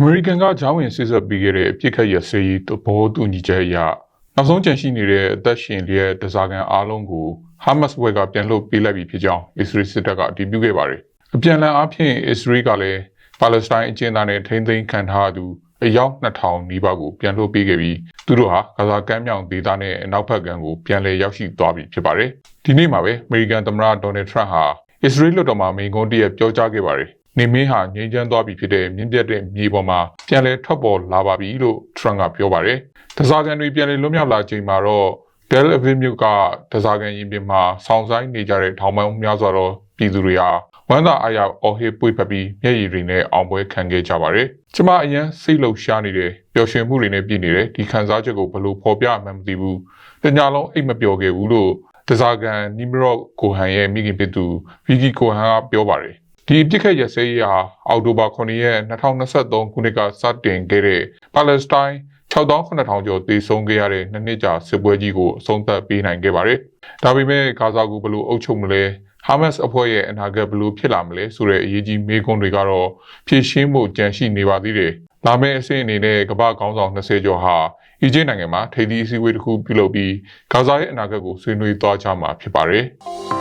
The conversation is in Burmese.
အမေရိကန်ကဂျောင်းဝင်စစ်ဆက်ပြီးခဲ့တဲ့အပြစ်ခတ်ရစေးသဘောတူညီချက်အရနောက်ဆုံးကြန့်ရှိနေတဲ့အသက်ရှင်လျက်တစားကန်အားလုံးကိုဟာမတ်စ်ဘွဲကပြန်လွှတ်ပေးလိုက်ပြီဖြစ်ကြောင်းအစ္စရေးစစ်တပ်ကအတည်ပြုခဲ့ပါတယ်။အပြန်အလှန်အားဖြင့်အစ္စရေးကလည်းပါလက်စတိုင်းအကျဉ်းသားနဲ့ထိန်းသိမ်းခံထားသူအယောက်2000နီးပါးကိုပြန်လွှတ်ပေးခဲ့ပြီးသူတို့ဟာဂါဇာကမ်းမြောင်ဒေသနဲ့အနောက်ဘက်ကမ်းကိုပြန်လည်ရောက်ရှိသွားပြီဖြစ်ပါတယ်။ဒီနေ့မှာပဲအမေရိကန်သမ္မတဒေါ်နယ်ထရန့်ဟာအစ္စရေးလွှတ်တော်မှာမိန့်ခွန်းတရက်ပြောကြားခဲ့ပါတယ်။နေမင်းဟာငြိမ်းချမ်းသွားပြီဖြစ်တဲ့မြင့်ပြတ်တဲ့မြေပေါ်မှာပြန်လည်ထွက်ပေါ်လာပါပြီလို့ထရန့်ကပြောပါတယ်။တစားကန်တွေပြန်လည်လွတ်မြောက်လာချိန်မှာတော့ Del Aviv မြို့ကတစားကန်ရင်ပြင်မှာဆောင်းဆိုင်နေကြတဲ့ထောင်ပေါင်းများစွာသောပြည်သူတွေဟာဝမ်းသာအားရအော်ဟစ်ပွေဖက်ပြီးမျက်ရည်တွေနဲ့အောင်ပွဲခံခဲ့ကြပါတယ်။ကျမအရင်စိတ်လှုပ်ရှားနေတယ်ပျော်ရွှင်မှုတွေနဲ့ပြည့်နေတယ်ဒီခံစားချက်ကိုဘယ်လိုဖော်ပြမှန်းမသိဘူး။တညာလုံးအိတ်မပျော်ခဲ့ဘူးလို့တစားကန်နီမရော့ကိုဟန်ရဲ့မိခင်ဖြစ်သူဗီဂီကိုဟန်ကပြောပါတယ်။ ဒီအပြစ်ခတ်ရစဲရဟာအောက်တိုဘာ9ရက်2023ခုနှစ်ကစတင်ခဲ့တဲ့ပါလက်စတိုင်း6900ကျော်တည်ဆုံခဲ့ရတဲ့နှစ်နှစ်ကြာစစ်ပွဲကြီးကိုအဆုံးသတ်ပေးနိုင်ခဲ့ပါတယ်။ဒါပေမဲ့ဂါဇာကိုဘယ်လိုအုပ်ချုပ်မလဲဟာမတ်စ်အဖွဲ့ရဲ့အနာဂတ်ဘယ်လိုဖြစ်လာမလဲဆိုတဲ့အရေးကြီးမေးခွန်းတွေကတော့ဖြည့်ရှင်းဖို့ကြံရှိနေပါသေးတယ်။လာမယ့်အဆင့်အနေနဲ့ကမ္ဘာကောင်းဆောင်20ကျော်ဟာအီဂျစ်နိုင်ငံမှာထိပ်သီးအစည်းအဝေးတစ်ခုပြုလုပ်ပြီးဂါဇာရဲ့အနာဂတ်ကိုဆွေးနွေးသွားကြမှာဖြစ်ပါတယ်။